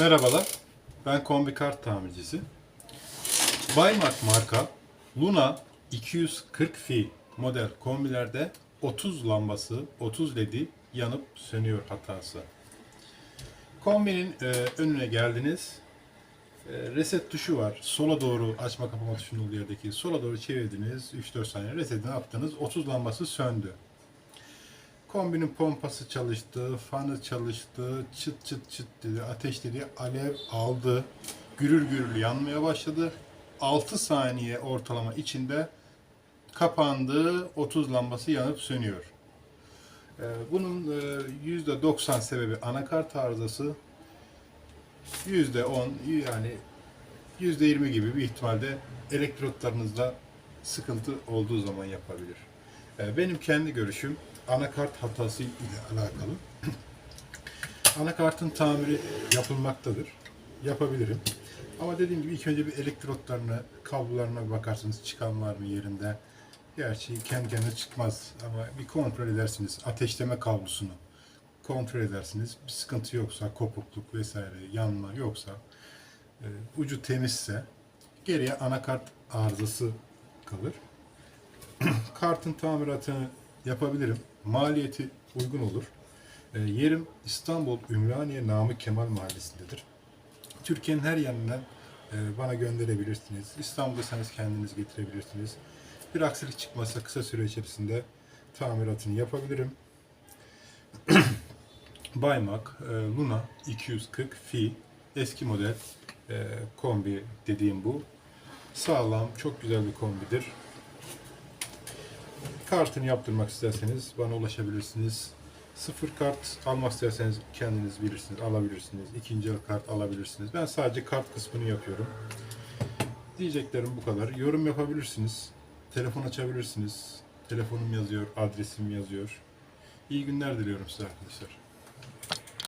Merhabalar, ben kombi kart tamircisi. Baymak marka Luna 240 fi model kombilerde 30 lambası, 30 ledi yanıp sönüyor hatası. Kombinin e, önüne geldiniz. E, reset tuşu var. Sola doğru açma kapama tuşunun olduğu yerdeki sola doğru çevirdiniz. 3-4 saniye resetini attınız. 30 lambası söndü. Kombinin pompası çalıştı, fanı çalıştı, çıt çıt çıt dedi, ateşledi, alev aldı, gürül gürül yanmaya başladı. 6 saniye ortalama içinde kapandı, 30 lambası yanıp sönüyor. Ee, Bunun e, %90 sebebi anakart arızası, %10 yani %20 gibi bir ihtimalde elektrotlarınızda sıkıntı olduğu zaman yapabilir. Ee, Benim kendi görüşüm anakart hatası ile alakalı. Anakartın tamiri yapılmaktadır. Yapabilirim. Ama dediğim gibi ilk önce bir elektrotlarına, kablolarına bakarsınız çıkan var mı yerinde. Gerçi kendi kendine çıkmaz ama bir kontrol edersiniz. Ateşleme kablosunu kontrol edersiniz. Bir sıkıntı yoksa, kopukluk vesaire, yanma yoksa, e, ucu temizse geriye anakart arızası kalır. Kartın tamiratını yapabilirim. Maliyeti uygun olur. E, yerim İstanbul Ümraniye Namık Kemal Mahallesi'ndedir. Türkiye'nin her yanından e, bana gönderebilirsiniz. İstanbul'daysanız kendiniz getirebilirsiniz. Bir aksilik çıkmazsa kısa süre içerisinde tamiratını yapabilirim. Baymak e, Luna 240 Fi eski model e, kombi dediğim bu. Sağlam, çok güzel bir kombidir. Kartını yaptırmak isterseniz bana ulaşabilirsiniz. Sıfır kart almak isterseniz kendiniz bilirsiniz, alabilirsiniz. İkinci el kart alabilirsiniz. Ben sadece kart kısmını yapıyorum. Diyeceklerim bu kadar. Yorum yapabilirsiniz. Telefon açabilirsiniz. Telefonum yazıyor, adresim yazıyor. İyi günler diliyorum size arkadaşlar.